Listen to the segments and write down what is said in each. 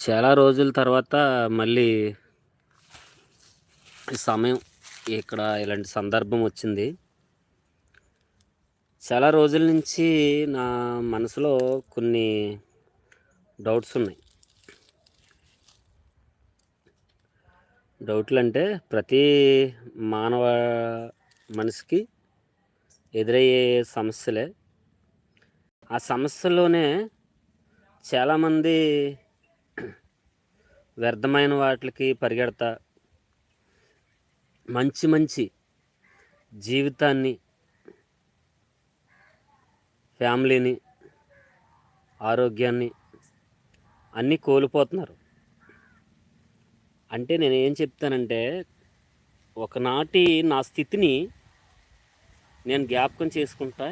చాలా రోజుల తర్వాత మళ్ళీ సమయం ఇక్కడ ఇలాంటి సందర్భం వచ్చింది. చాలా రోజుల నుంచి నా మనసులో కొన్ని డౌట్స్ ఉన్నాయి. డౌట్లు అంటే ప్రతి మానవ మనిషికి ఎదురయ్యే సమస్యలే. ఆ సమస్యలోనే చాలామంది వ్యర్థమైన వాటికి పరిగెడతా. మంచి మంచి జీవితాన్ని ఫ్యామిలీని ఆరోగ్యాన్ని అన్నీ కోల్పోతున్నారు. అంటే నేను ఏం చెప్తానంటే ఒకనాటి నా స్థితిని నేను జ్ఞాపకం చేసుకుంటా.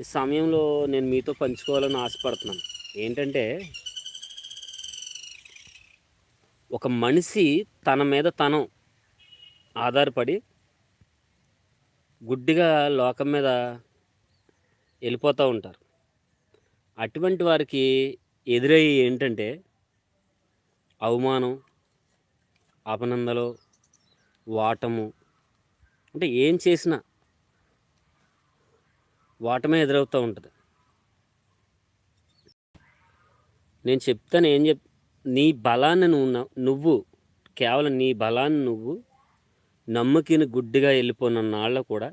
ఈ సమయంలో నేను మీతో పంచుకోవాలని ఆశపడుతున్నాను. ఏంటంటే ఒక మనిషి తన మీద తను ఆధారపడి గుడ్డిగా లోకం మీద వెళ్ళిపోతూ ఉంటారు. అటువంటి వారికి ఎదురయ్యి ఏంటంటే అవమానం అపనందలు వాటము. అంటే ఏం చేసినా వాటమే ఎదురవుతూ ఉంటుంది. నేను చెప్తాను ఏం చెప్ నీ బలాన్ని నువ్వు నువ్వు కేవలం నీ బలాన్ని నువ్వు నమ్మకిని గుడ్డిగా వెళ్ళిపోయిన నాళ్ళ కూడా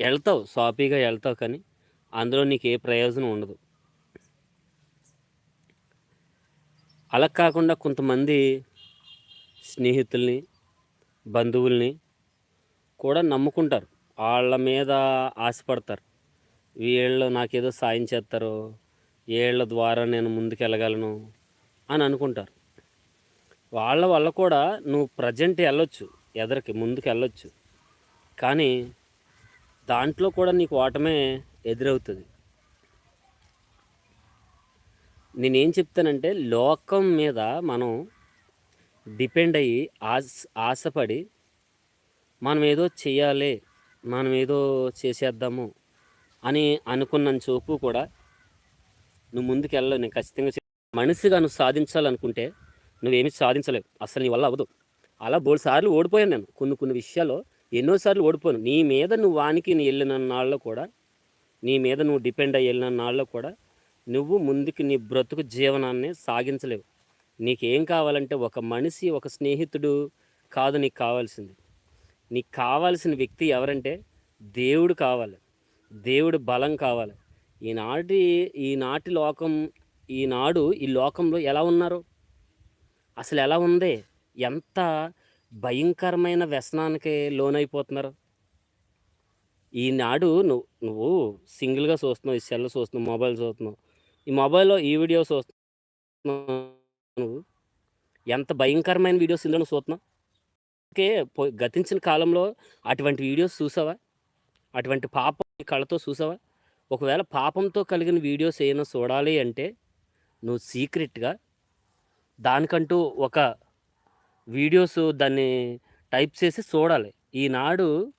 వెళ్తావు సాఫీగా వెళ్తావు కానీ అందులో నీకు ఏ ప్రయోజనం ఉండదు. అలా కాకుండా కొంతమంది స్నేహితుల్ని బంధువుల్ని కూడా నమ్ముకుంటారు. వాళ్ళ మీద ఆశపడతారు. వీళ్ళు నాకేదో సాయం చేస్తారు వీళ్ళ ద్వారా నేను ముందుకు వెళ్ళగలను అని అనుకుంటారు. వాళ్ళ వల్ల కూడా నువ్వు ప్రజెంట్ వెళ్ళొచ్చు ఎదరికి ముందుకు వెళ్ళొచ్చు. కానీ దాంట్లో కూడా నీకు ఓటమే ఎదురవుతుంది. నేనేం చెప్తానంటే లోకం మీద మనం డిపెండ్ అయ్యి ఆశ ఆశపడి మనం ఏదో చేయాలి మనం ఏదో చేసేద్దాము అని అనుకున్న చూపు కూడా నువ్వు ముందుకు వెళ్ళవు నేను ఖచ్చితంగా మనిషిగా నువ్వు సాధించాలనుకుంటే నువ్వేమి సాధించలేవు. అసలు నీ వల్ల అవ్వదు. అలా బోడు సార్లు ఓడిపోయాను నేను. కొన్ని కొన్ని విషయాల్లో ఎన్నోసార్లు ఓడిపోయాను. నీ మీద నువ్వు వానికి నీ వెళ్ళిన నాళ్ళలో కూడా నీ మీద నువ్వు డిపెండ్ అయ్యి వెళ్ళిన నాళ్ళలో కూడా నువ్వు ముందుకు నీ బ్రతుకు జీవనాన్ని సాగించలేవు. నీకేం కావాలంటే ఒక మనిషి ఒక స్నేహితుడు కాదు నీకు కావాల్సింది. నీకు కావాల్సిన వ్యక్తి ఎవరంటే దేవుడు కావాలి. దేవుడు బలం కావాలి. ఈనాటి ఈనాటి లోకం ఈనాడు ఈ లోకంలో ఎలా ఉన్నారు? అసలు ఎలా ఉంది? ఎంత భయంకరమైన వ్యసనానికి లోనైపోతున్నారు? ఈనాడు నువ్వు నువ్వు సింగిల్గా చూస్తున్నావు ఈ సెల్ చూస్తున్నావు మొబైల్ చూస్తున్నావు. ఈ మొబైల్లో ఈ వీడియో చూస్తున్నావు. నువ్వు ఎంత భయంకరమైన వీడియోస్ ఇందులో చూస్తున్నావు? ఓకే గతించిన కాలంలో అటువంటి వీడియోస్ చూసావా? అటువంటి పాపం నీ కళ్ళతో చూసావా? ఒకవేళ పాపంతో కలిగిన వీడియోస్ ఏమైనా చూడాలి అంటే నువ్వు సీక్రెట్గా దానికంటూ ఒక వీడియోస్ దాన్ని టైప్ చేసి చూడాలి. ఈనాడు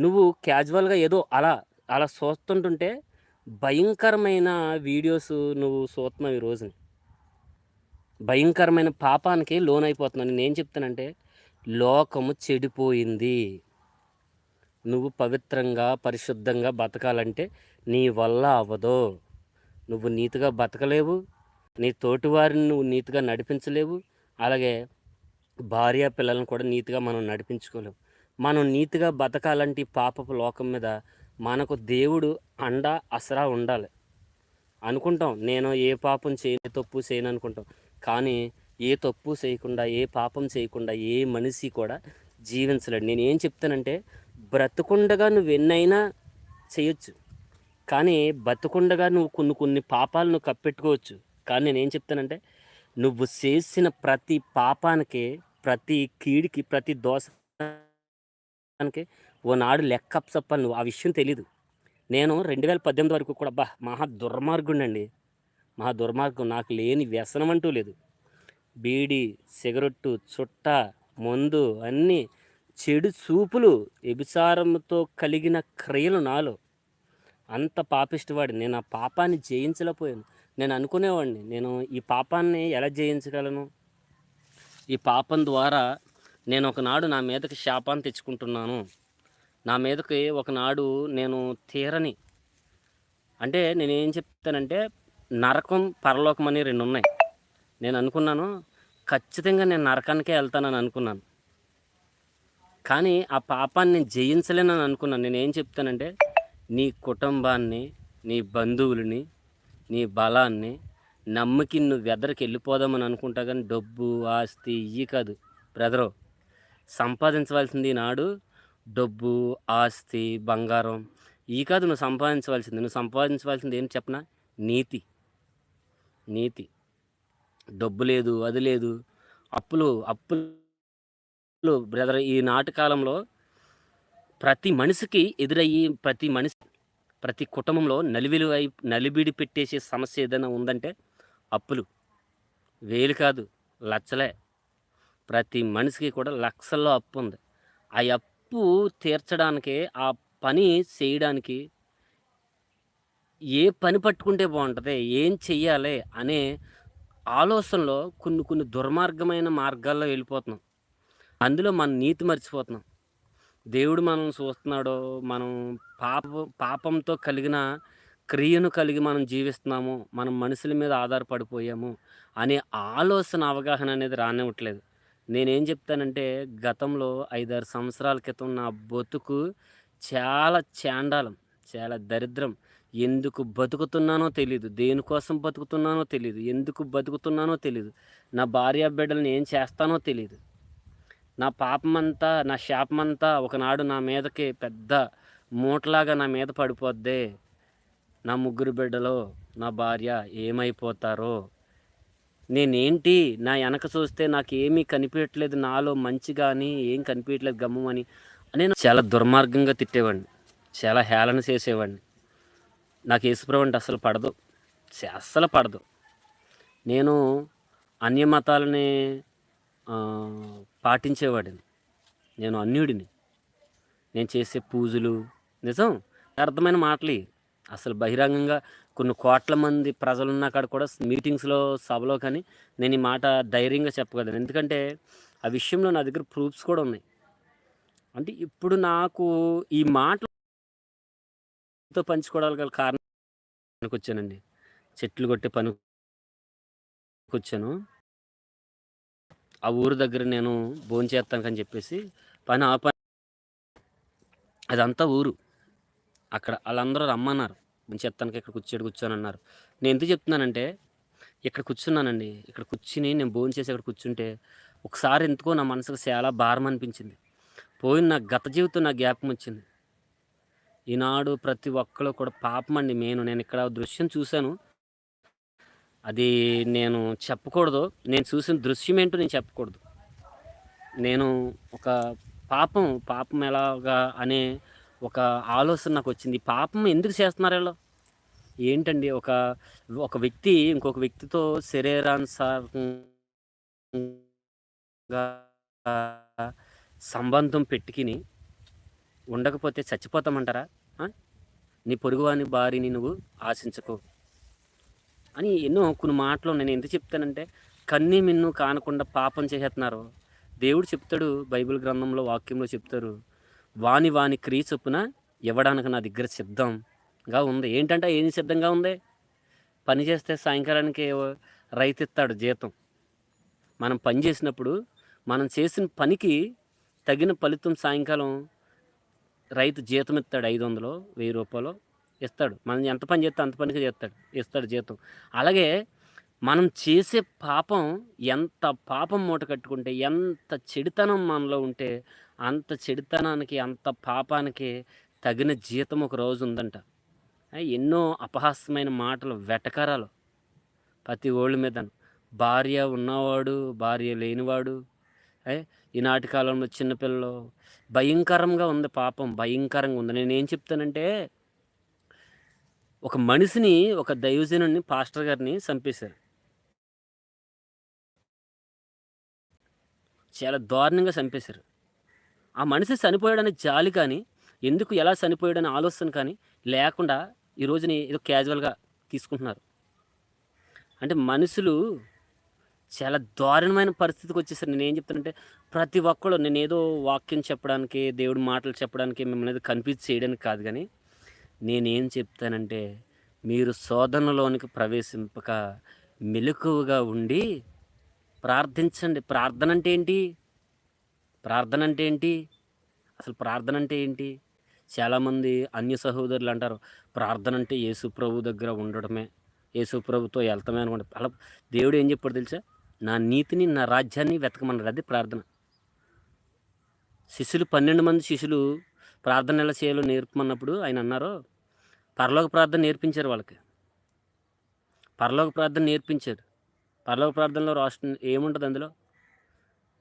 నువ్వు క్యాజువల్గా ఏదో అలా అలా చూస్తుంటుంటే భయంకరమైన వీడియోస్ నువ్వు చూస్తున్నావు ఈ రోజుని. భయంకరమైన పాపానికి లోనైపోతున్నాను నేను ఏం చెప్తానంటే లోకము చెడిపోయింది. నువ్వు పవిత్రంగా పరిశుద్ధంగా బతకాలంటే నీ వల్ల అవ్వదు. నువ్వు నీతిగా బతకలేవు. నీ తోటివారిని నువ్వు నీతిగా నడిపించలేవు. అలాగే భార్య పిల్లలను కూడా నీతిగా మనం నడిపించుకోలేము మనం నీతిగా బతకాలంటే పాపపు లోకం మీద మనకు దేవుడు అండ అసరా ఉండాలి. అనుకుంటాం నేను ఏ పాపం చేయని తప్పు చేయను అనుకుంటాం. కానీ ఏ తప్పు చేయకుండా ఏ పాపం చేయకుండా ఏ మనిషి కూడా జీవించలేడు. నేను ఏం చెప్తానంటే బ్రతుకుండగా నువ్వు ఎన్నైనా చేయొచ్చు. కానీ బతుకుండగా నువ్వు కొన్ని కొన్ని పాపాలను కప్పెట్టుకోవచ్చు. కానీ నేను ఏం చెప్తానంటే నువ్వు చేసిన ప్రతి పాపానికి ప్రతి కీడికి ప్రతి దోషానికి ఓనాడు లెక్క చెప్పాలి నువ్వు ఆ విషయం తెలీదు. నేను రెండు వేల పద్దెనిమిది వరకు కూడా బా మహా దుర్మార్గుండండి మహా దుర్మార్గం నాకు లేని వ్యసనం అంటూ లేదు. బీడి సిగరెట్టు చుట్ట మందు అన్నీ చెడు చూపులు వ్యభిచారంతో కలిగిన క్రియలు నాలో. అంత పాపిష్టవాడిని నేను ఆ పాపాన్ని జయించలేకపోయాను. నేను అనుకునేవాడిని. నేను ఈ పాపాన్ని ఎలా జయించగలను? ఈ పాపం ద్వారా నేను ఒకనాడు నా మీదకి శాపాన్ని తెచ్చుకుంటున్నాను. నా మీదకి ఒకనాడు నేను తీరని. అంటే నేను ఏం చెప్తానంటే నరకం పరలోకం అని రెండు ఉన్నాయి. నేను అనుకున్నాను ఖచ్చితంగా నేను నరకానికే వెళ్తానని అనుకున్నాను. కానీ ఆ పాపాన్ని నేను జయించలేనని అనుకున్నాను. నేను ఏం చెప్తానంటే నీ కుటుంబాన్ని నీ బంధువులని నీ బలాన్ని నమ్మకి నువ్వు వెదరికి వెళ్ళిపోదామని అనుకుంటా కానీ డబ్బు ఆస్తి ఇవి కాదు. బ్రదరు సంపాదించవలసింది ఈనాడు డబ్బు ఆస్తి బంగారం ఈ కాదు నువ్వు సంపాదించవలసింది. నువ్వు సంపాదించవలసింది ఏం చెప్పనా? నీతి. నీతి. డబ్బు లేదు అది లేదు. అప్పులు అప్పులు బ్రదర్ ఈ నాటకాలంలో ప్రతి మనిషికి ఎదురయ్యి ప్రతి మనిషి ప్రతి కుటుంబంలో నలివిలు అయి నలిబిడి పెట్టేసే సమస్య ఏదైనా ఉందంటే అప్పులు. వేలు కాదు లచ్చలే. ప్రతి మనిషికి కూడా లక్షల్లో అప్పు ఉంది. ఆ అప్పు తీర్చడానికి ఆ పని చేయడానికి ఏ పని పట్టుకుంటే బాగుంటుంది ఏం చెయ్యాలి అనే ఆలోచనలో కొన్ని కొన్ని దుర్మార్గమైన మార్గాల్లో వెళ్ళిపోతున్నాం. అందులో మన నీతి మర్చిపోతున్నాం. దేవుడు మనం చూస్తున్నాడో మనం పాప పాపంతో కలిగిన క్రియను కలిగి మనం జీవిస్తున్నాము మనం మనుషుల మీద ఆధారపడిపోయాము అనే ఆలోచన అవగాహన అనేది రానివ్వట్లేదు. నేనేం చెప్తానంటే గతంలో ఐదారు సంవత్సరాల క్రితం నా బతుకు చాలా చాండాలం చాలా దరిద్రం. ఎందుకు బతుకుతున్నానో తెలియదు దేనికోసం బతుకుతున్నానో తెలియదు ఎందుకు బతుకుతున్నానో తెలియదు నా భార్య బిడ్డలను ఏం చేస్తానో తెలియదు నా పాపమంతా నా శాపమంతా ఒకనాడు నా మీదకి పెద్ద మూటలాగా నా మీద పడిపోద్దే. నా ముగ్గురు బిడ్డలో నా భార్య ఏమైపోతారో? నేనేంటి? నా వెనక చూస్తే నాకు ఏమీ కనిపించట్లేదు. నాలో మంచి కానీ ఏం కనిపించట్లేదు గమ్మని నేను చాలా దుర్మార్గంగా తిట్టేవాడిని. చాలా హేళన చేసేవాడిని. నాకు యేసుప్రభు అంటే అసలు పడదు. అస్సలు పడదు. నేను అన్య మతాలని పాటించేవాడిని. నేను అన్యుడిని. నేను చేసే పూజలు నిజం? అర్థమైన మాటలు అసలు బహిరంగంగా కొన్ని కోట్ల మంది ప్రజలున్న కాడ కూడా మీటింగ్స్లో సభలో కానీ నేను ఈ మాట ధైర్యంగా చెప్పగలను. ఎందుకంటే ఆ విషయంలో నా దగ్గర ప్రూఫ్స్ కూడా ఉన్నాయి. అంటే ఇప్పుడు నాకు ఈ మాటతో పంచుకోవడానికి కారణం పనికొచ్చానండి చెట్లు కొట్టే పని వచ్చాను. ఆ ఊరు దగ్గర నేను భోంచేస్తాను చెప్పేసి పని ఆ పని అదంతా ఊరు. అక్కడ వాళ్ళందరూ రమ్మన్నారు. భోంచేస్తానికి ఇక్కడ కూర్చోడు కూర్చొని అన్నారు. నేను ఎందుకు చెప్తున్నానంటే ఇక్కడ కూర్చున్నానండి. ఇక్కడ కూర్చుని నేను భోంచేసి ఇక్కడ అక్కడ కూర్చుంటే ఒకసారి ఎందుకో నా మనసుకు చాలా భారం అనిపించింది. పోయిన నా గత జీవితం నా జ్ఞాపకం వచ్చింది. ఈనాడు ప్రతి ఒక్కరు కూడా పాపం అండి నేను నేను ఇక్కడ దృశ్యం చూశాను. అది నేను చెప్పకూడదు. నేను చూసిన దృశ్యం ఏంటో నేను చెప్పకూడదు. నేను ఒక పాపం పాపం ఎలాగా అనే ఒక ఆలోచన నాకు వచ్చింది. పాపం ఎందుకు చేస్తున్నారు వీళ్ళు? ఏంటండి ఒక ఒక వ్యక్తి ఇంకొక వ్యక్తితో శరీరానుసారంగా సంబంధం పెట్టుకుని ఉండకపోతే చచ్చిపోతామంటారా? నీ పొరుగువాని భార్యని నువ్వు ఆశించకు. అని ఎన్నో కొన్ని మాటలు నేను ఎందుకు చెప్తానంటే కన్ని మిన్ను కానకుండా పాపం చేసేస్తున్నారు దేవుడు చెప్తాడు బైబిల్ గ్రంథంలో వాక్యంలో చెప్తారు వాని వాని క్రియ చొప్పున ఇవ్వడానికి నా దగ్గర సిద్ధంగా ఉంది. ఏంటంటే ఏం సిద్ధంగా ఉంది? పని చేస్తే సాయంకాలానికి రైతు ఇస్తాడు జీతం. మనం పని చేసినప్పుడు మనం చేసిన పనికి తగిన ఫలితం సాయంకాలం రైతు జీతం ఇస్తాడు ఐదు వందలు వెయ్యి రూపాయలు. ఇస్తాడు. మనం ఎంత పని చేస్తే అంత పనికి చేస్తాడు. ఇస్తాడు జీతం. అలాగే మనం చేసే పాపం ఎంత పాపం మూట కట్టుకుంటే ఎంత చెడితనం మనలో ఉంటే అంత చెడితనానికి అంత పాపానికి తగిన జీతం ఒక రోజు ఉందంట. ఎన్నో అపహాస్యమైన మాటలు వెటకరాలు. ప్రతి ఓళ్ళ మీద భార్య ఉన్నవాడు భార్య లేనివాడు ఈనాటి కాలంలో చిన్నపిల్లలు. భయంకరంగా ఉంది పాపం. భయంకరంగా ఉంది. నేను ఏం చెప్తానంటే ఒక మనిషిని ఒక దైవజనుని పాస్టర్ గారిని చంపేశారు. చాలా దారుణంగా చంపేశారు. ఆ మనిషి చనిపోయాడని జాలి కానీ ఎందుకు ఎలా చనిపోయాడని ఆలోచన కానీ లేకుండా ఈ రోజుని ఏదో క్యాజువల్గా తీసుకుంటున్నారు. అంటే మనుషులు చాలా దారుణమైన పరిస్థితికి వచ్చేసారు. నేను ఏం చెప్తానంటే ప్రతి ఒక్కళ్ళు నేను ఏదో వాక్యం చెప్పడానికి దేవుడి మాటలు చెప్పడానికి మిమ్మల్ని ఏదో కన్ఫ్యూజ్ చేయడానికి కాదు కానీ నేనేం చెప్తానంటే మీరు శోధనలోనికి ప్రవేశింపక మెలకువగా ఉండి ప్రార్థించండి. ప్రార్థన అంటే ఏంటి? ప్రార్థన అంటే ఏంటి? అసలు ప్రార్థన అంటే ఏంటి? చాలామంది అన్య సహోదరులు అంటారు ప్రార్థన అంటే యేసు ప్రభు దగ్గర ఉండడమే. యేసు ప్రభుతో వెళ్తామే అనుకోండి అలా దేవుడు ఏం చెప్పాడు తెలుసా? నా నీతిని నా రాజ్యాన్ని వెతకమన్నాడు. అది ప్రార్థన. శిష్యులు పన్నెండు మంది శిష్యులు ప్రార్థన ఎలా చేయాలో నేర్పమన్నప్పుడు ఆయన అన్నారు పరలోక ప్రార్థన నేర్పించారు వాళ్ళకి. పరలోక ప్రార్థన నేర్పించారు. పరలోక ప్రార్థనలో రాష్ట్రం ఏముంటుంది అందులో?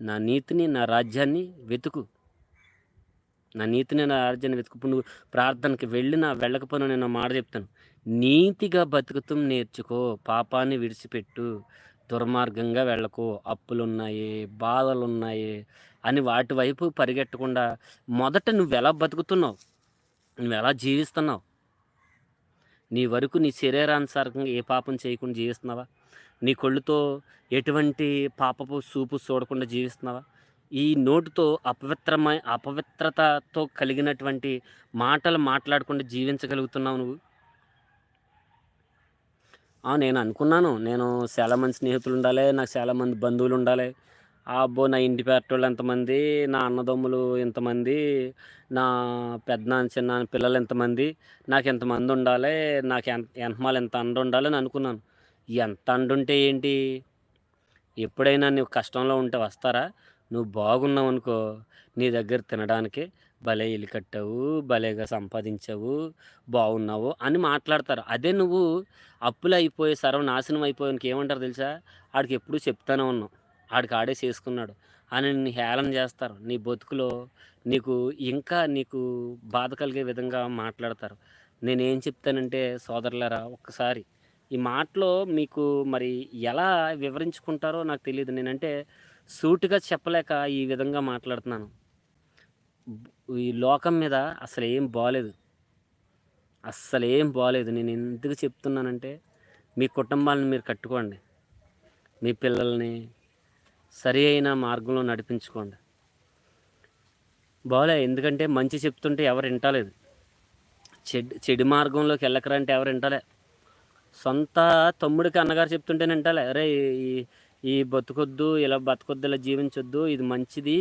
నా నీతిని నా రాజ్యాన్ని వెతుకు. నా నీతిని నా రాజ్యాన్ని వెతుకు. ప్రార్థనకి నువ్వు ప్రార్థనకి వెళ్ళినా వెళ్ళకపోయినా నేను మాట చెప్తాను. నీతిగా బతుకుతం నేర్చుకో పాపాన్ని విడిచిపెట్టు. దుర్మార్గంగా వెళ్ళకు. అప్పులున్నాయి బాధలున్నాయి అని వాటి వైపు పరిగెట్టకుండా మొదట నువ్వు ఎలా బతుకుతున్నావు? నువ్వు ఎలా జీవిస్తున్నావు? నీ వరకు నీ శరీరానుసారంగా ఏ పాపం చేయకుండా జీవిస్తున్నావా? నీ కళ్ళుతో ఎటువంటి పాపపు చూపు చూడకుండా జీవిస్తున్నావా? ఈ నోటితో అపవిత్రమై అపవిత్రతతో కలిగినటువంటి మాటలు మాట్లాడకుండా జీవించగలుగుతున్నావు నువ్వు? నేను అనుకున్నాను. నేను చాలా మంది స్నేహితులు ఉండాలి నాకు చాలా మంది బంధువులు ఉండాలి. ఆ, అబ్బో నా ఇంటి పేరటోళ్ళు ఎంతమంది నా అన్నదమ్ములు ఎంతమంది నా పెద్ద చిన్న పిల్లలు ఎంతమంది నాకు ఎంతమంది ఉండాలి నాకు ఎంత ఎంతమాలు ఎంత అండ ఉండాలి అని అనుకున్నాను. ఎంత అండుంటే ఏంటి? ఎప్పుడైనా నువ్వు కష్టంలో ఉంటే వస్తారా? నువ్వు బాగున్నావు అనుకో నీ దగ్గర తినడానికి భలే ఇల్లు కట్టావు భలేగా సంపాదించావు బాగున్నావు అని మాట్లాడతారు. అదే నువ్వు అప్పులు అయిపోయి సర్వనాశనం అయిపోయానికి ఏమంటారు తెలుసా? ఆడికి ఎప్పుడూ చెప్తానే ఉన్నావు. ఆడికి ఆడే చేసుకున్నాడు అని నిన్ను హేళన చేస్తారు. నీ బతుకులో నీకు ఇంకా నీకు బాధ కలిగే విధంగా మాట్లాడతారు. నేనేం చెప్తానంటే సోదరులారా ఒక్కసారి ఈ మాటలో మీకు మరి ఎలా వివరించుకుంటారో నాకు తెలియదు నేనంటే సూటిగా చెప్పలేక ఈ విధంగా మాట్లాడుతున్నాను. ఈ లోకం మీద అసలు ఏం బాగాలేదు అస్సలు ఏం బాగాలేదు నేను ఎందుకు చెప్తున్నానంటే మీ కుటుంబాలను మీరు కట్టుకోండి. మీ పిల్లల్ని సరి అయిన మార్గంలో నడిపించుకోండి. బాగాలే ఎందుకంటే మంచి చెప్తుంటే ఎవరు వింటలేదు. చెడు చెడు మార్గంలోకి వెళ్ళకరా అంటే ఎవరు వింటలే. సొంత తమ్ముడికి అన్నగారు చెప్తుంటే వింటలే. అరే ఈ ఈ బతుకొద్దు ఇలా బతకొద్దు ఇలా జీవించొద్దు ఇది మంచిది.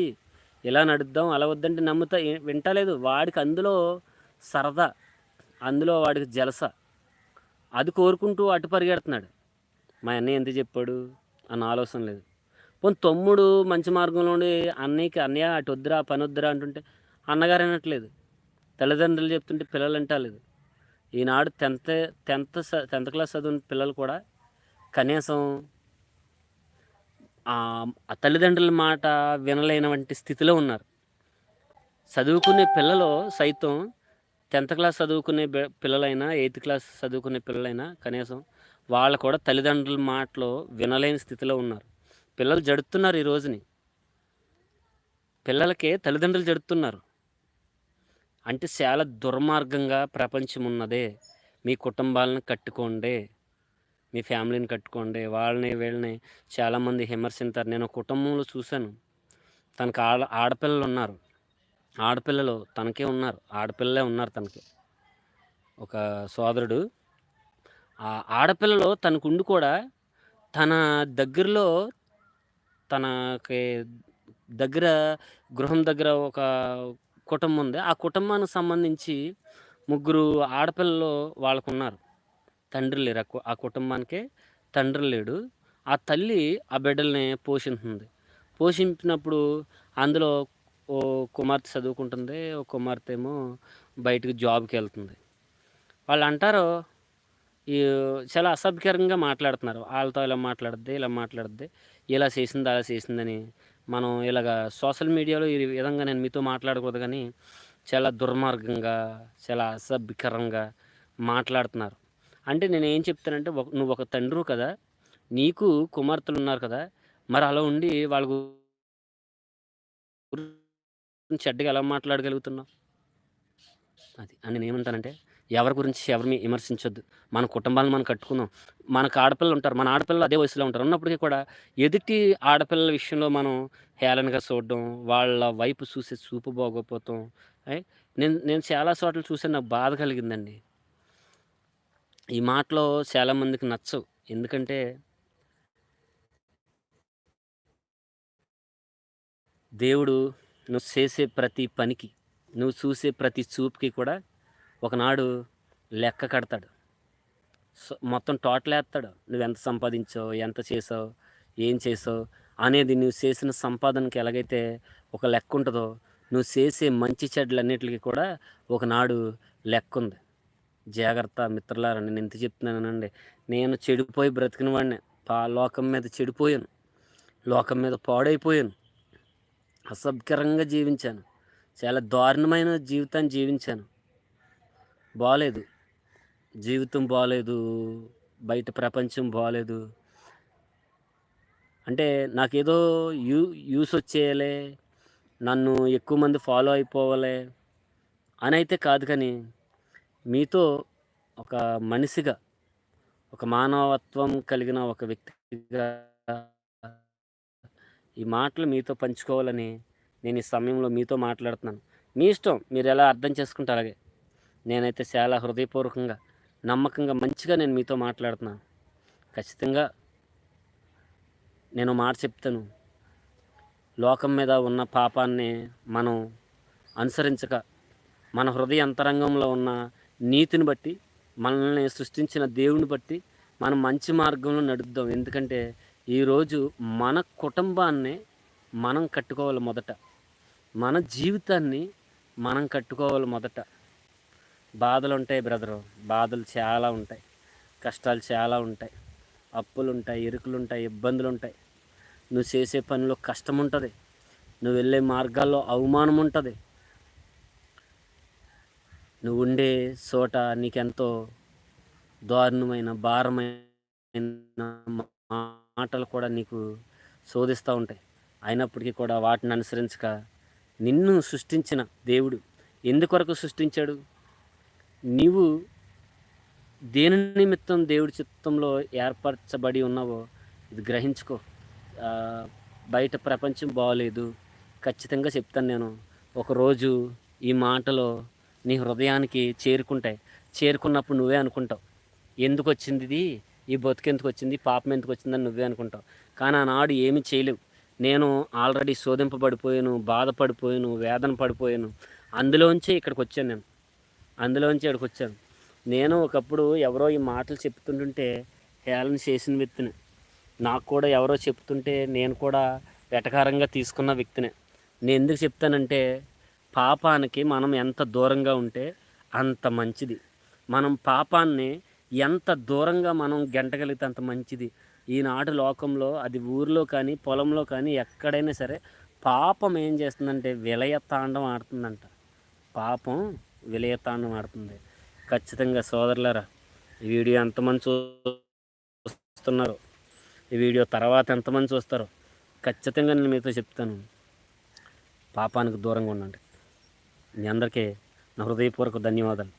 ఇలా నడుద్దాం అలా వద్దంటే నమ్ముతా వింటలేదు వాడికి అందులో సరదా అందులో వాడికి జలస. అది కోరుకుంటూ అటు పరిగెడుతున్నాడు. మా అన్నయ్య ఎంత చెప్పాడు? అన్న ఆలోచన లేదు. పోనీ తమ్ముడు మంచి మార్గంలో ఉండి అన్నయ్యకి అన్నయ్య అటు వద్దురా పని వద్దురా అంటుంటే అన్నగారు అనట్లేదు తల్లిదండ్రులు చెప్తుంటే పిల్లలు వింటలేదు ఈనాడు టెన్త్ టెన్త్ టెన్త్ క్లాస్ చదివిన పిల్లలు కూడా కనీసం ఆ తల్లిదండ్రుల మాట వినలేనటువంటి స్థితిలో ఉన్నారు. చదువుకునే పిల్లలు సైతం టెన్త్ క్లాస్ చదువుకునే పిల్లలైనా ఎయిత్ క్లాస్ చదువుకునే పిల్లలైనా కనీసం వాళ్ళు కూడా తల్లిదండ్రుల మాటలో వినలేని స్థితిలో ఉన్నారు. పిల్లలు జడుతున్నారు ఈ రోజుని. పిల్లలకే తల్లిదండ్రులు జడుతున్నారు. అంటే చాలా దుర్మార్గంగా ప్రపంచం ఉన్నదే మీ కుటుంబాలను కట్టుకోండి. మీ ఫ్యామిలీని కట్టుకోండి వాళ్ళని వీళ్ళని చాలామంది విమర్శింటారు నేను కుటుంబంలో చూశాను. తనకు ఆడ ఆడపిల్లలు ఉన్నారు. ఆడపిల్లలు తనకే ఉన్నారు. ఆడపిల్లలే ఉన్నారు తనకి. ఒక సోదరుడు. ఆ ఆడపిల్లలు తనకుండి కూడా తన దగ్గరలో తనకి దగ్గర గృహం దగ్గర ఒక కుటుంబం ఉంది. ఆ కుటుంబానికి సంబంధించి ముగ్గురు ఆడపిల్లలు వాళ్ళకు ఉన్నారు తండ్రి లేరు. ఆ కుటుంబానికే కుటుంబానికి తండ్రి లేడు. ఆ తల్లి ఆ బిడ్డల్ని పోషిస్తుంది పోషించినప్పుడు అందులో ఓ కుమార్తె చదువుకుంటుంది. ఓ కుమార్తె ఏమో బయటకు జాబ్కి వెళ్తుంది. వాళ్ళు అంటారు ఈ చాలా అసభ్యకరంగా మాట్లాడుతున్నారు. వాళ్ళతో ఇలా మాట్లాడుద్ది ఇలా మాట్లాడుద్ది. ఇలా చేసింది అలా చేసిందని మనం ఇలాగ సోషల్ మీడియాలో ఈ విధంగా నేను మీతో మాట్లాడకూడదు కానీ చాలా దుర్మార్గంగా చాలా అసభ్యకరంగా మాట్లాడుతున్నారు. అంటే నేను ఏం చెప్తానంటే ఒక నువ్వు ఒక తండ్రు కదా నీకు కుమార్తెలు ఉన్నారు కదా మరి అలా ఉండి వాళ్ళ గురించి చెడ్డగా ఎలా మాట్లాడగలుగుతున్నావు? అది అని నేను ఏమంటానంటే ఎవరి గురించి ఎవరిని విమర్శించొద్దు. మన కుటుంబాలను మనం కట్టుకుందాం. మనకు ఆడపిల్లలు ఉంటారు మన ఆడపిల్లలు అదే వయసులో ఉంటారు. ఉన్నప్పటికీ కూడా ఎదుటి ఆడపిల్లల విషయంలో మనం హేళనగా చూడడం వాళ్ళ వైపు చూసే చూపు బాగోపోతాం. నేను నేను చాలా చోట్ల చూసే నాకు బాధ కలిగిందండి. ఈ మాటలో చాలామందికి నచ్చవు. ఎందుకంటే దేవుడు నువ్వు చేసే ప్రతి పనికి నువ్వు చూసే ప్రతి చూపుకి కూడా ఒకనాడు లెక్క కడతాడు. మొత్తం టోటల్ వేస్తాడు నువ్వు ఎంత సంపాదించావు ఎంత చేసావు ఏం చేసావు అనేది నువ్వు చేసిన సంపాదనకి ఎలాగైతే ఒక లెక్క ఉంటుందో నువ్వు చేసే మంచి చెడ్లన్నిటికీ కూడా ఒకనాడు లెక్క ఉంది. జాగ్రత్త మిత్రులారా నేను ఎంత చెప్తున్నానండి నేను చెడిపోయి బ్రతికిన వాడిని పా లోకం మీద చెడిపోయాను. లోకం మీద పాడైపోయాను. అసభ్యకరంగా జీవించాను. చాలా దారుణమైన జీవితాన్ని జీవించాను. బాగాలేదు జీవితం బాగాలేదు బయట ప్రపంచం బాగాలేదు అంటే నాకేదో యూ యూస్ వచ్చేయాలి. నన్ను ఎక్కువ మంది ఫాలో అయిపోవాలి. అని అయితే కాదు కానీ మీతో ఒక మనిషిగా ఒక మానవత్వం కలిగిన ఒక వ్యక్తిగా ఈ మాటలు మీతో పంచుకోవాలని నేను ఈ సమయంలో మీతో మాట్లాడుతున్నాను. మీ ఇష్టం మీరు ఎలా అర్థం చేసుకుంటే అలాగే. నేనైతే చాలా హృదయపూర్వకంగా నమ్మకంగా మంచిగా నేను మీతో మాట్లాడుతున్నాను. ఖచ్చితంగా నేను మాట చెప్తాను. లోకం మీద ఉన్న పాపాన్ని మనం అనుసరించక మన హృదయ అంతరంగంలో ఉన్న నీతిని బట్టి మనల్ని సృష్టించిన దేవుని బట్టి మనం మంచి మార్గంలో నడుద్దాం. ఎందుకంటే ఈరోజు మన కుటుంబాన్ని మనం కట్టుకోవాలి మొదట. మన జీవితాన్ని మనం కట్టుకోవాలి మొదట. బాధలు ఉంటాయి బ్రదరు. బాధలు చాలా ఉంటాయి. కష్టాలు చాలా ఉంటాయి. అప్పులు ఉంటాయి ఇరుకులు ఉంటాయి ఇబ్బందులు ఉంటాయి నువ్వు చేసే పనిలో కష్టం ఉంటుంది నువ్వు వెళ్ళే మార్గాల్లో అవమానం ఉంటుంది నువ్వు ఉండే చోట నీకెంతో దారుణమైన భారమైన మాటలు కూడా నీకు శోధిస్తూ ఉంటాయి. అయినప్పటికీ కూడా వాటిని అనుసరించక నిన్ను సృష్టించిన దేవుడు ఎందుకొరకు సృష్టించాడు? నీవు దేని నిమిత్తం దేవుడి చిత్తంలో ఏర్పరచబడి ఉన్నావో ఇది గ్రహించుకో. బయట ప్రపంచం బాగోలేదు ఖచ్చితంగా చెప్తాను నేను. ఒకరోజు ఈ మాటలో నీ హృదయానికి చేరుకుంటాయి. చేరుకున్నప్పుడు నువ్వే అనుకుంటావు. ఎందుకు వచ్చింది ఇది? ఈ బతుకు ఎందుకు వచ్చింది పాపం ఎందుకు వచ్చిందని నువ్వే అనుకుంటావు. కానీ ఆనాడు ఏమీ చేయలేవు. నేను ఆల్రెడీ శోధింపబడిపోయాను బాధపడిపోయాను వేదన పడిపోయాను. అందులోంచి ఇక్కడికి వచ్చాను నేను. అందులోంచి ఇక్కడికి వచ్చాను. నేను ఒకప్పుడు ఎవరో ఈ మాటలు చెప్తుంటుంటే హేళన చేసిన వ్యక్తిని. నాకు కూడా ఎవరో చెప్తుంటే నేను కూడా వెటకారంగా తీసుకున్న వ్యక్తినే. నేను ఎందుకు చెప్తానంటే పాపానికి మనం ఎంత దూరంగా ఉంటే అంత మంచిది. మనం పాపాన్ని ఎంత దూరంగా మనం గెంటగలిగితే అంత మంచిది. ఈనాటి లోకంలో అది ఊరిలో కానీ పొలంలో కానీ ఎక్కడైనా సరే పాపం ఏం చేస్తుందంటే విలయతాండం ఆడుతుందంట. పాపం విలయతాండం ఆడుతుంది. ఖచ్చితంగా సోదరులరా ఈ వీడియో ఎంతమంది చూస్తున్నారు? ఈ వీడియో తర్వాత ఎంతమంది చూస్తారో? ఖచ్చితంగా నేను మీతో చెప్తాను. పాపానికి దూరంగా ఉండండి. మీ అందరికీ నా హృదయపూర్వక ధన్యవాదాలు.